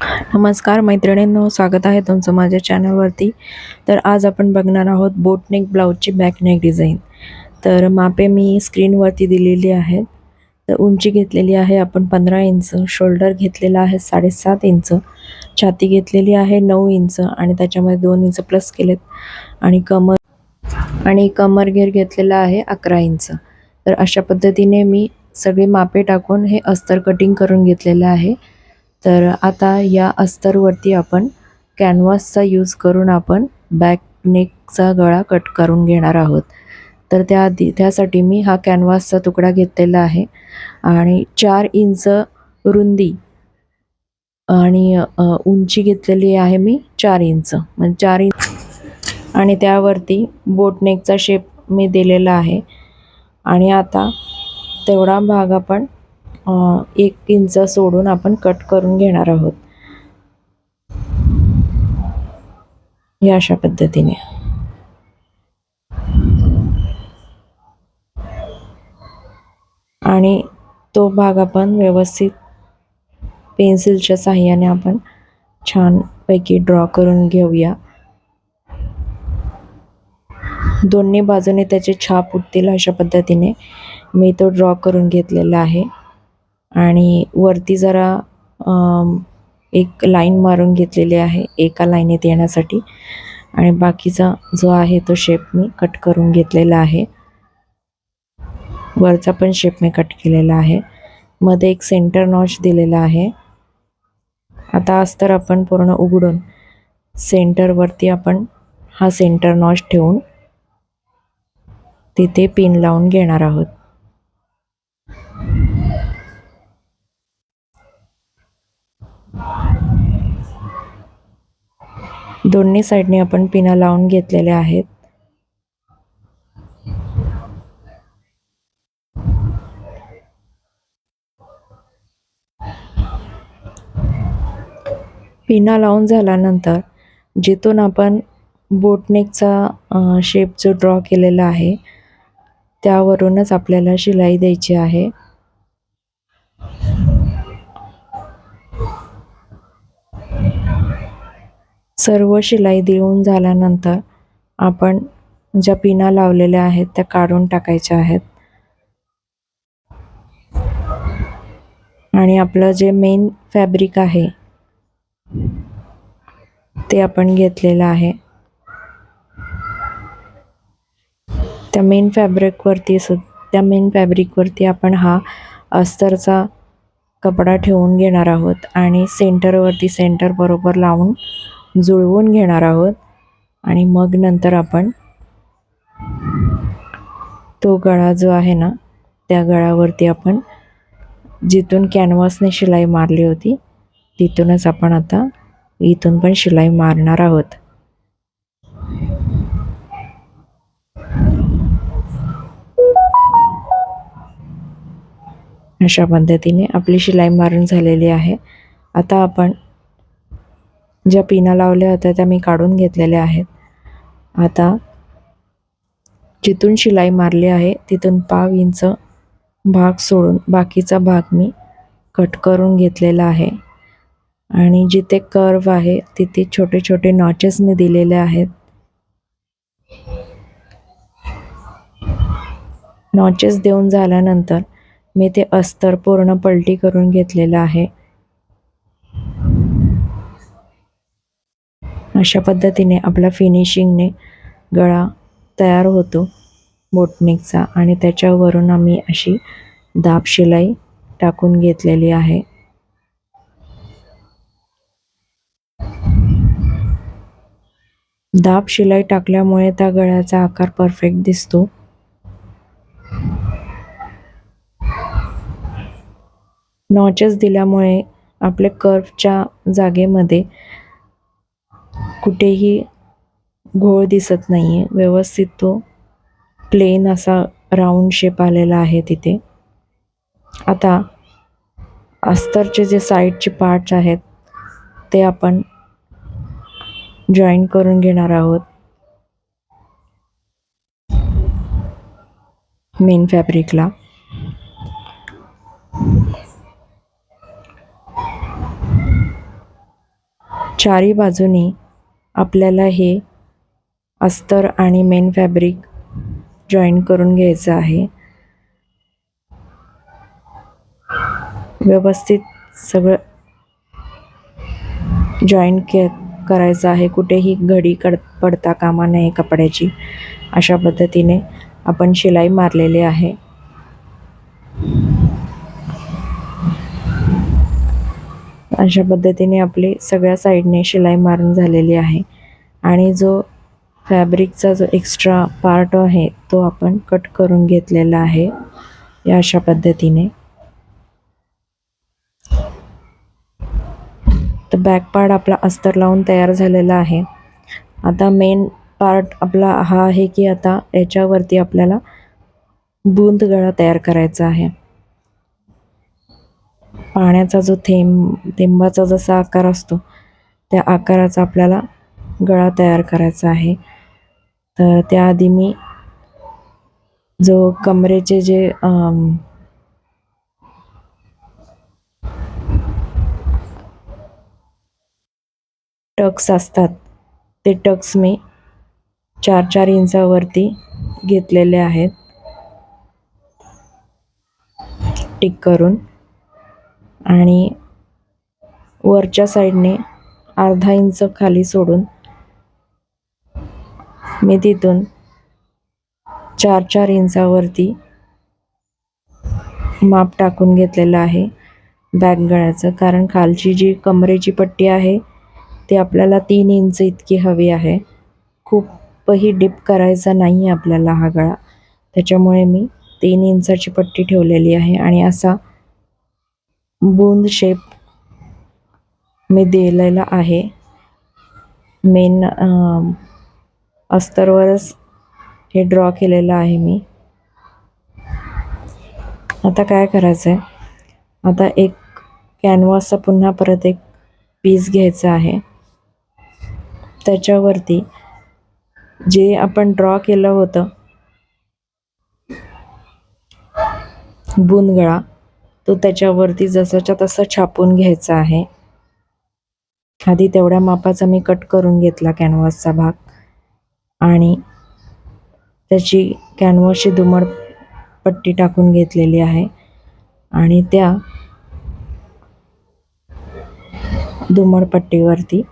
नमस्कार मैत्रिणींनो स्वागत आहे तुमचं माझ्या चॅनलवरती. तर आज आपण बघणार आहोत बोटनेक ब्लाऊजची बॅकनेक डिझाईन. तर मापे मी स्क्रीनवरती दिलेली आहेत. तर उंची घेतलेली आहे आपण पंधरा इंच शोल्डर घेतलेला आहे साडेसात इंच छाती घेतलेली आहे नऊ इंच आणि त्याच्यामध्ये दोन इंच प्लस केलेत. आणि कमर आणि कमर घेर घेतलेला आहे अकरा इंच. तर अशा पद्धतीने मी सगळे मापे टाकून हे अस्तर कटिंग करून घेतलेलं आहे. तर आता या अस्तरवरती आपण कॅनव्हासचा यूज करून आपण बॅक नेकचा गळा कट करून घेणार आहोत. तर त्याआधी त्यासाठी मी हा कॅनव्हासचा तुकडा घेतलेला आहे आणि चार इंच रुंदी आणि उंची घेतलेली आहे मी चार इंच. म्हणजे चार इंच आणि त्यावरती बोटनेकचा शेप मी दिलेला आहे. आणि आता तेवढा भाग आपण एक इंच सोडून आपण कट करून घेणार आहोत. या अशा पद्धतीने. आणि तो भाग आपण व्यवस्थित पेन्सिलच्या साह्याने आपण छानपैकी ड्रॉ करून घेऊया. दोन्ही बाजूने त्याचे छाप उठतील अशा पद्धतीने मी तो ड्रॉ करून घेतलेला आहे. आणि वरती जरा एक लाईन मारून घेतलेली आहे एका लाईनीत येण्यासाठी. आणि बाकीचा जो आहे तो शेप मी कट करून घेतलेला आहे. वरचा पण शेप मी कट केलेला आहे. मध्ये एक सेंटर नॉच दिलेला आहे. आता अस्तर आपण पूर्ण उघडून सेंटरवरती आपण हा सेंटर नॉच ठेवून तिथे पिन लावून घेणार आहोत. दोन्ही साईडने आपण पिना लावून घेतलेल्या आहेत. पिना लावून झाल्यानंतर जिथून आपण बोटनेकचा शेप जो ड्रॉ केलेला आहे त्यावरूनच आपल्याला शिलाई द्यायची आहे. सर्व शिलाई देऊन झाल्यानंतर आपण ज्या पिना लावलेल्या आहेत त्या काढून टाकायच्या आहेत. आणि आपलं जे मेन फॅब्रिक आहे ते आपण घेतलेलं आहे. त्या मेन फॅब्रिकवरती सु त्या मेन फॅब्रिकवरती आपण हा अस्तरचा कपडा ठेवून घेणार आहोत आणि सेंटरवरती सेंटर बरोबर लावून जुळवून घेणार आहोत. आणि मग नंतर आपण तो गळा जो आहे ना त्या गळावरती आपण जिथून कॅनव्हासने शिलाई मारली होती तिथूनच आपण आता इथून पण शिलाई मारणार आहोत. अशा पद्धतीने आपली शिलाई मारून झालेली आहे. आता आपण ज्या पिना लावल्या होत्या त्या मी काढून घेतलेल्या आहेत. आता जिथून शिलाई मारली आहे तिथून पाव इंच भाग सोडून बाकीचा भाग मी कट करून घेतलेला आहे. आणि जिथे कर्व आहे तिथे छोटे छोटे नॉचेस मी दिलेले आहेत. नॉचेस देऊन झाल्यानंतर मी ते अस्तर पूर्ण पलटी करून घेतलेलं आहे. अशा पद्धतीने आपला फिनिशिंगने गळा तयार होतो बोटनिकचा आणि त्याच्यावरून आम्ही अशी दाब शिलाई टाकून घेतलेली आहे. दाब शिलाई टाकल्यामुळे त्या गळ्याचा आकार परफेक्ट दिसतो. नॉचेस दिल्यामुळे आपले कर्वच्या जागेमध्ये कुठेही घोळ दिसत नाही आहे व्यवस्थित तो प्लेन असा राऊंड शेप आलेला आहे तिथे. आता अस्तरचे जे साईडचे पार्ट्स आहेत ते आपण जॉईन करून घेणार आहोत. मेन फॅब्रिकला चारी बाजूनी आपल्याला हे अस्तर आणि मेन फॅब्रिक जॉईन करून घ्यायचं आहे. व्यवस्थित सगळं जॉईन के करायचं आहे. कुठेही घडी कड पडता कामा नये कपड्याची. अशा पद्धतीने आपण शिलाई मारलेली आहे. अशा पद्धतीने आपली सगळ्या साईडने शिलाई मारून झालेली आहे. आणि जो फॅब्रिकचा जो एक्स्ट्रा पार्ट आहे तो आपण कट करून घेतलेला आहे या अशा पद्धतीने. तर बॅक पार्ट आपला अस्तर लावून तयार झालेला आहे. आता मेन पार्ट आपला हा आहे की आता याच्यावरती आपल्याला बूंद गळा तयार करायचा आहे. पाण्याचा जो थेंब थेंबाचा जसा आकार असतो त्या आकाराचा आपल्याला गळा तयार करायचा आहे. तर त्याआधी मी जो कमरेचे जे टक्स असतात ते टक्स मी चार चार इंचावरती घेतलेले आहेत. टिक करून. आणि वरच्या साईडने अर्धा इंच खाली सोडून मी तिथून चार चार इंचावरती माप टाकून घेतलेलं आहे बॅक गळ्याचं. कारण खालची जी कमरेची पट्टी आहे ती आपल्याला तीन इंच इतकी हवी आहे. खूपही डीप करायचा नाही आहे आपल्याला हा गळा. त्याच्यामुळे मी तीन इंचाची पट्टी ठेवलेली आहे आणि असा बूंद शेप मी दिलेला आहे. मेन अस्तरवरच हे ड्रॉ केलेलं आहे मी. आता काय करायचं आहे आता एक कॅनव्हासचा पुन्हा परत एक पीस घ्यायचा आहे. त्याच्यावरती जे आपण ड्रॉ केलं होतं बुंदगळा तो त्याच्यावरती जसाच्या तसा छापून घ्यायचा आहे. आधी तेवढ्या मापाचा मी कट करून घेतला कॅनव्हासचा भाग. आणि त्याची कॅनव्हासची दुमड पट्टी टाकून घेतलेली आहे. आणि त्या दुमडपट्टीवरती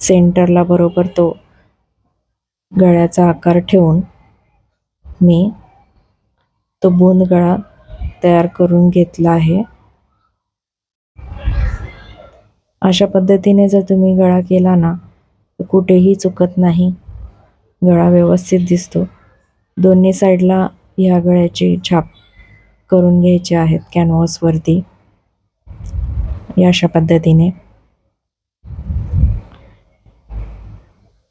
सेंटरला बरोबर तो गळ्याचा आकार ठेवून मी तो बोंद गळा तयार करून घेतला आहे. अशा पद्धतीने जर तुम्ही गळा केला ना तर कुठेही चुकत नाही. गळा व्यवस्थित दिसतो. दोन्ही साईडला ह्या गळ्याची छाप करून घ्यायचे आहेत कॅनव्हासवरती. अशा पद्धतीने.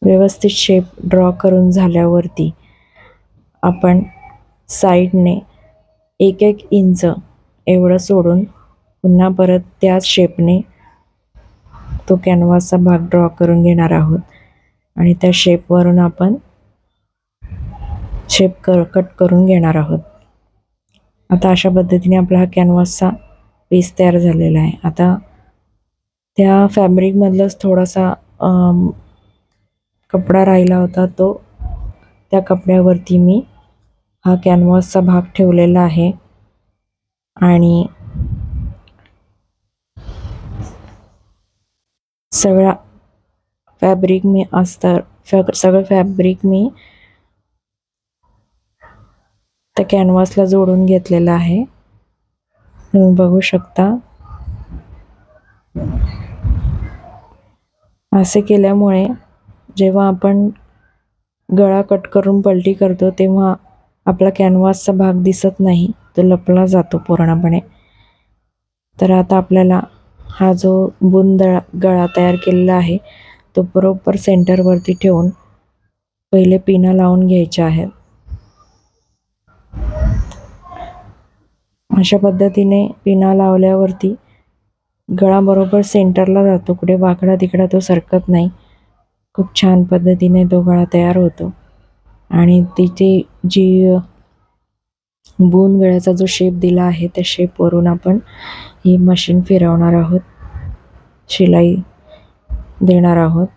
व्यवस्थित शेप ड्रॉ करून झाल्यावरती आपण साईडने एक एक इंच एवढं सोडून पुन्हा परत त्याच शेपने तो कॅनव्हासचा भाग ड्रॉ करून घेणार आहोत. आणि त्या शेपवरून आपण शेप कर कट करून घेणार आहोत. आता अशा पद्धतीने आपला हा कॅनव्हासचा पीस तयार झालेला आहे. आता त्या फॅब्रिकमधलंच थोडासा कपडा राहिला होता तो त्या कपड्यावरती मी हा कॅनव्हासचा भाग ठेवलेला आहे. आणि सगळा फॅब्रिक मी अस्तर फॅ सगळं फॅब्रिक मी त्या कॅनव्हासला जोडून घेतलेलं आहे. तुम्ही बघू शकता. असे केल्यामुळे जेव्हा आपण गळा कट करून पलटी करतो तेव्हा आपला कॅनव्हासचा भाग दिसत नाही तो लपला जातो पूर्णपणे. तर आता आपल्याला हा जो बुंद गळा तयार केलेला आहे तो बरोबर सेंटरवरती ठेवून पहिले पिना लावून घ्यायच्या आहेत. अशा पद्धतीने पिना लावल्यावरती गळा बरोबर सेंटरला जातो कुठे वाकडा तिकडा तो सरकत नाही. खूप छान पद्धतीने तो गळा तयार होतो. आणि तिथे जी बोन गळ्याचा जो शेप दिला आहे त्या शेपवरून आपण ही मशीन फिरवणार आहोत. शिलाई देणार आहोत.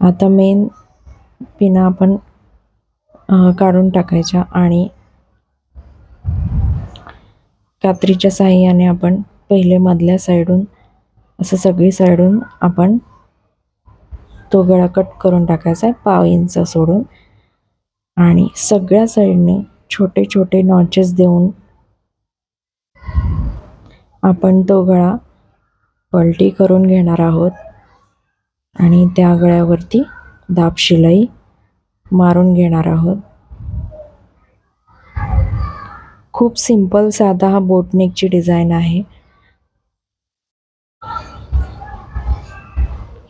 आता मेन पिना आपण काढून टाकायच्या आणि कात्रीच्या साह्याने आपण पहिले मधल्या साईडून असं सगळी साईडून आपण तो गळा कट करून टाकायचा आहे पाव इंच सोडून. आणि सगळ्या साईडने छोटे छोटे नॉचेस देऊन आपण तो गळा पलटी करून घेणार आहोत. आणि त्या गळ्यावरती दाब शिलाई मारून घेणार आहोत. खूप सिंपल साधा हा बोटनेकची डिझाईन आहे.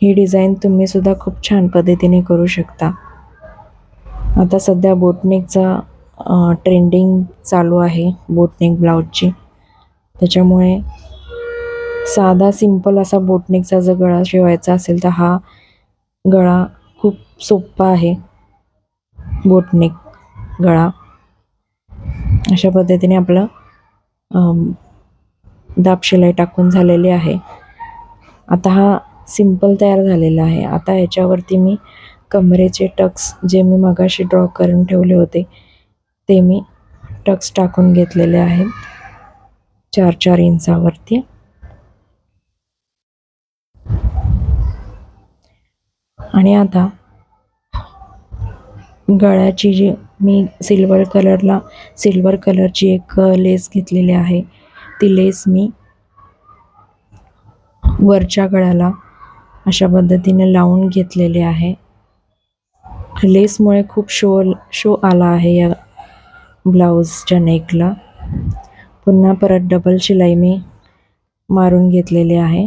ही डिझाईन तुम्ही सुद्धा खूप छान पद्धतीने करू शकता. आता सध्या बोटनेकचा ट्रेंडिंग चालू आहे बोटनेक ब्लाऊजची. त्याच्यामुळे साधा सिंपल असा बोटनेकचा जर गळा शिवायचा असेल तर हा गळा खूप सोपा आहे. बोटनेक गळा. अशा पद्धतीने आपलं दाब शिलाई टाकून झालेली आहे. आता हा सिंपल तयार झालेला आहे. आता याच्यावरती मी कमरेचे टक्स जे मी मगाशी ड्रॉ करून ठेवले होते ते मी टक्स टाकून घेतलेले आहेत. चार चार इंचावरती. आणि आता गळ्याची जी मी सिल्वर कलरला सिल्वर कलरची एक लेस घेतलेली आहे. ती लेस मी वरच्या गळ्याला अशा पद्धतीने लावून घेतलेले आहे. लेसमुळे खूप शो शो आला आहे या ब्लाऊजच्या नेकला. पुन्हा परत डबल शिलाई मी मारून घेतलेली आहे.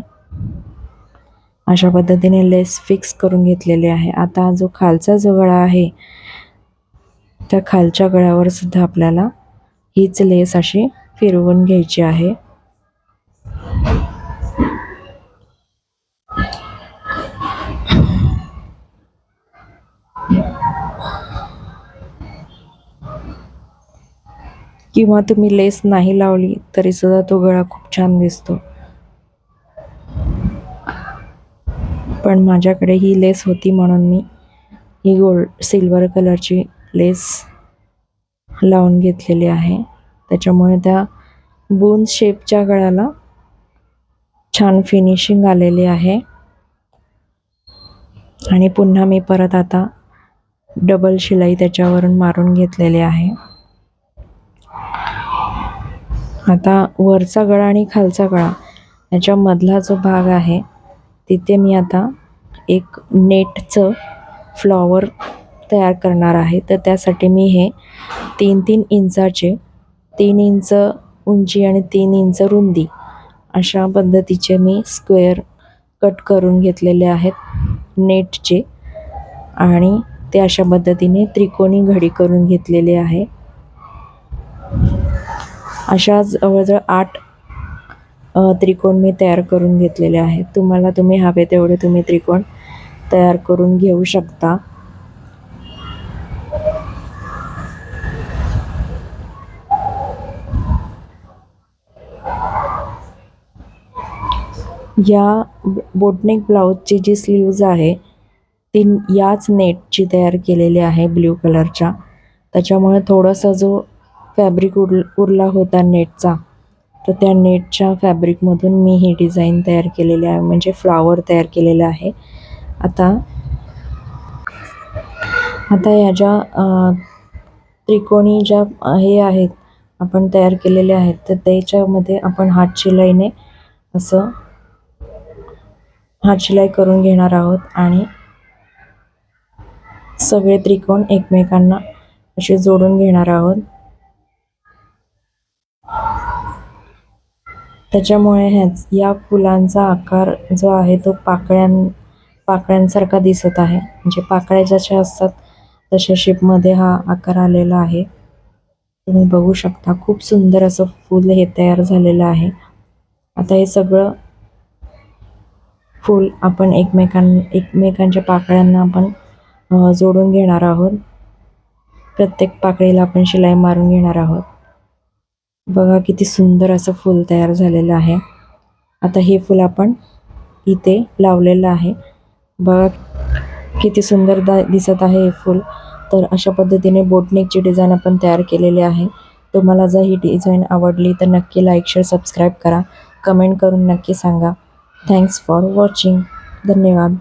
अशा पद्धतीने लेस फिक्स करून घेतलेली आहे. आता जो खालचा जो गळा आहे त्या खालच्या गळ्यावर सुद्धा आपल्याला हीच लेस अशी फिरवून घ्यायची आहे. किंवा तुम्ही लेस नाही लावली तरीसुद्धा तो गळा खूप छान दिसतो. पण माझ्याकडे ही लेस होती म्हणून मी ही गोल्ड सिल्वर कलरची लेस लावून घेतलेली आहे. त्याच्यामुळे त्या बून शेपच्या गळ्याला छान फिनिशिंग आलेली आहे. आणि पुन्हा मी परत आता डबल शिलाई त्याच्यावरून मारून घेतलेली आहे. आता वरचा गळा आणि खालचा गळा याच्यामधला जो भाग आहे तिथे मी आता एक नेटचं फ्लॉवर तयार करणार आहे. तर त्यासाठी मी हे तीन तीन इंचाचे तीन इंच उंची आणि तीन इंच रुंदी अशा पद्धतीचे मी स्क्वेअर कट करून घेतलेले आहेत नेटचे आणि ते अशा पद्धतीने त्रिकोणी घडी करून घेतलेले आहे. अशा जवळजवळ आठ त्रिकोण मी तयार करून घेतलेले आहेत. तुम्हाला तुम्ही हवे तेवढे तुम्ही त्रिकोण तयार करून घेऊ शकता. या बोटनेक ब्लाऊजची जी स्लीव्ज आहे ती याच नेटची तयार केलेली आहे ब्ल्यू कलरच्या. त्याच्यामुळे थोडासा जो फॅब्रिक उर उरला होता नेटचा. तर त्या नेटच्या फॅब्रिकमधून मी ही डिझाईन तयार केलेली आहे म्हणजे फ्लावर तयार केलेला आहे. आता आता या ज्या त्रिकोणी ज्या हे आहेत आपण तयार केलेले आहेत तर त्याच्यामध्ये आपण हात शिलाईने असं हात शिलाई करून घेणार आहोत आणि सगळे त्रिकोण एकमेकांना असे जोडून घेणार आहोत. त्याच्यामुळे ह्याच या फुलांचा आकार जो आहे तो पाकळ्यां पाकळ्यांसारखा दिसत आहे. म्हणजे पाकळ्या जशा असतात तशा शेपमध्ये हा आकार आलेला आहे. तुम्ही बघू शकता खूप सुंदर असं फूल हे तयार झालेलं आहे. आता हे सगळं फूल आपण एकमेकां एकमेकांच्या पाकळ्यांना आपण जोडून घेणार आहोत. प्रत्येक पाकळीला आपण शिलाई मारून घेणार आहोत. बघा किती सुंदर असं फूल तयार झालेलं आहे. आता हे फूल आपण इथे लावलेलं आहे. बघा किती सुंदर दा दिसत आहे हे फूल. तर अशा पद्धतीने बोटनेकची डिझाईन आपण तयार केलेली आहे. तुम्हाला जर ही डिझाईन आवडली तर नक्की लाईक शेअर सबस्क्राईब करा. कमेंट करून नक्की सांगा. थँक्स फॉर वॉचिंग धन्यवाद.